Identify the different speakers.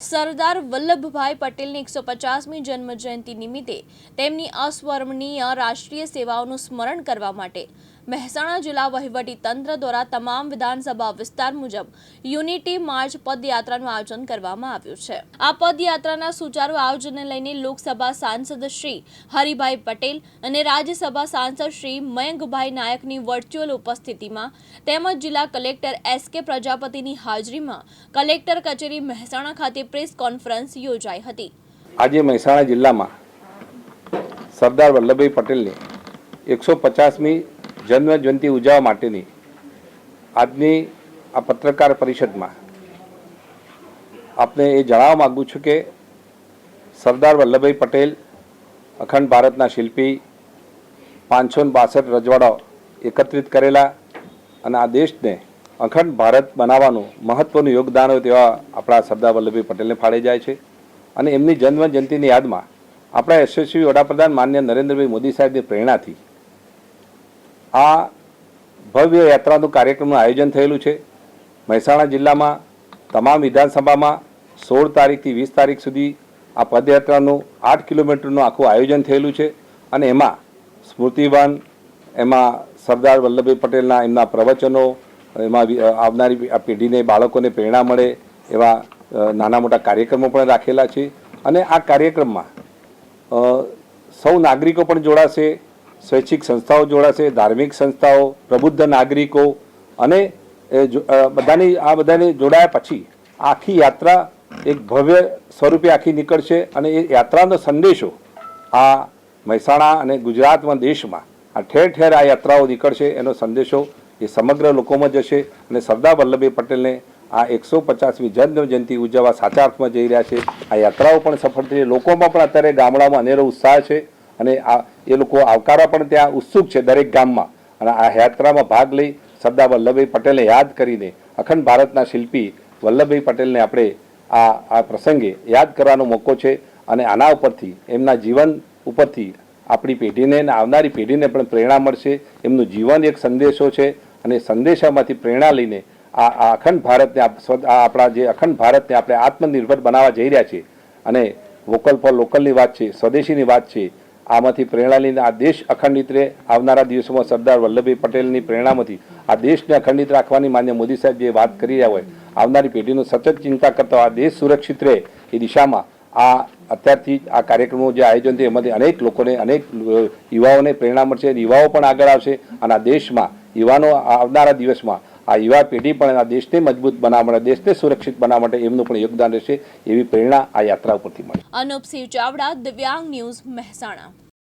Speaker 1: સરદાર વલ્લભભાઈ પટેલની એકસો પચાસમી જન્મજયંતિ નિમિત્તે તેમની અસ્મરણીય રાષ્ટ્રીય સેવાઓનું સ્મરણ કરવા માટે મહેસાણા જિલ્લા વહીવટી તંત્ર દ્વારા તમામ વિધાનસભા વિસ્તાર મુજબ યુનિટી માર્ચ પદયાત્રાનું આયોજન કરવામાં આવ્યું છે. આ પદયાત્રાના સુચારુ આયોજનને લઈને લોકસભા સાંસદ શ્રી હરિભાઈ પટેલ અને રાજ્યસભા સાંસદ શ્રી મયંકભાઈ નાયકની વર્ચ્યુઅલ ઉપસ્થિતિમાં તેમજ જિલ્લા કલેક્ટર એસ કે પ્રજાપતિની હાજરીમાં કલેક્ટર કચેરી મહેસાણા ખાતે પ્રેસ કોન્ફરન્સ યોજાઈ હતી.
Speaker 2: આજે મહેસાણા જિલ્લામાં સરદાર વલ્લભભાઈ પટેલની એકસો પચાસમી જન્મ જયંતિ ઉજવવા માટેની આજની આ પત્રકાર પરિષદમાં આપને એ જણાવવા માગું છું કે સરદાર વલ્લભભાઈ પટેલ, અખંડ ભારતના શિલ્પી પાંચસો બાસઠ રજવાડાઓ એકત્રિત કરેલા અને આ દેશને અખંડ ભારત બનાવવાનું મહત્વનું યોગદાન હોય તેવા આપણા સરદાર વલ્લભભાઈ પટેલને ફાળે જાય છે. અને એમની જન્મ જયંતિની યાદમાં આપણા યશસ્વી વડાપ્રધાન માન્ય નરેન્દ્રભાઈ મોદી સાહેબની પ્રેરણાથી આ ભવ્ય યાત્રાનું કાર્યક્રમનું આયોજન થયેલું છે. મહેસાણા જિલ્લામાં તમામ વિધાનસભામાં સોળ તારીખથી વીસ તારીખ સુધી આ પદયાત્રાનું આઠ કિલોમીટરનું આખું આયોજન થયેલું છે અને એમાં સ્મૃતિવન એમાં સરદાર વલ્લભભાઈ પટેલના એમના પ્રવચનો, એમાં આવનારી આ પેઢીને, બાળકોને પ્રેરણા મળે એવા નાના મોટા કાર્યક્રમો પણ રાખેલા છે. અને આ કાર્યક્રમમાં સૌ નાગરિકો પણ જોડાશે. સ્વૈચ્છિક સંસ્થાઓ જોડાશે, ધાર્મિક સંસ્થાઓ, પ્રબુદ્ધ નાગરિકો અને બધાની, આ બધાને જોડાયા પછી આખી યાત્રા એક ભવ્ય સ્વરૂપે આખી નીકળશે અને એ યાત્રાનો સંદેશો આ મહેસાણા અને ગુજરાતમાં દેશમાં આ ઠેર ઠેર આ યાત્રાઓ નીકળશે, એનો સંદેશો એ સમગ્ર લોકોમાં જશે અને સરદાર વલ્લભભાઈ પટેલને આ એકસો પચાસમી જન્મ જયંતિ ઉજવવા સાચા અર્થમાં જઈ રહ્યા છે. આ યાત્રાઓ પણ સફળ થઈ લોકોમાં પણ અત્યારે ગામડામાં અનેરો ઉત્સાહ છે. અને આ એ લોકો આવકારવા પણ ત્યાં ઉત્સુક છે દરેક ગામમાં. અને આ યાત્રામાં ભાગ લઈ સરદાર વલ્લભભાઈ પટેલને યાદ કરીને અખંડ ભારતના શિલ્પી વલ્લભભાઈ પટેલને આપણે આ આ પ્રસંગે યાદ કરવાનો મોકો છે અને આના ઉપરથી, એમના જીવન ઉપરથી આપણી પેઢીને અને આવનારી પેઢીને પણ પ્રેરણા મળશે. એમનું જીવન એક સંદેશો છે અને સંદેશામાંથી પ્રેરણા લઈને આ આ અખંડ ભારતને આપ- આપણા જે અખંડ ભારતને આપણે આત્મનિર્ભર બનાવવા જઈ રહ્યા છીએ. અને વોકલ ફોર લોકલની વાત છે, સ્વદેશીની વાત છે આમાંથી પ્રેરણા લઈને આ દેશ અખંડિત રહે. આવનારા દિવસોમાં સરદાર વલ્લભભાઈ પટેલની પ્રેરણામાંથી આ દેશને અખંડિત રાખવાની માન્ય મોદી સાહેબ જે વાત કરી રહ્યા હોય, આવનારી પેઢીનું સતત ચિંતા કરતા આ દેશ સુરક્ષિત રહે એ દિશામાં આ અત્યારથી આ કાર્યક્રમો જે આયોજન થયું, એમાંથી અનેક લોકોને, અનેક યુવાઓને પ્રેરણા મળશે યુવાઓ પણ આગળ આવશે અને આ દેશમાં યુવાનો આવનારા દિવસમાં આ યુવા પેઢી પણ આ દેશને મજબૂત બનાવવા માટે, દેશને સુરક્ષિત બનાવવા માટે એમનું પણ યોગદાન રહેશે એવી પ્રેરણા આ યાત્રા ઉપરથી મળે.
Speaker 1: અનુપસિંહ ચાવડા, દિવ્યાંગ ન્યૂઝ મહેસાણા.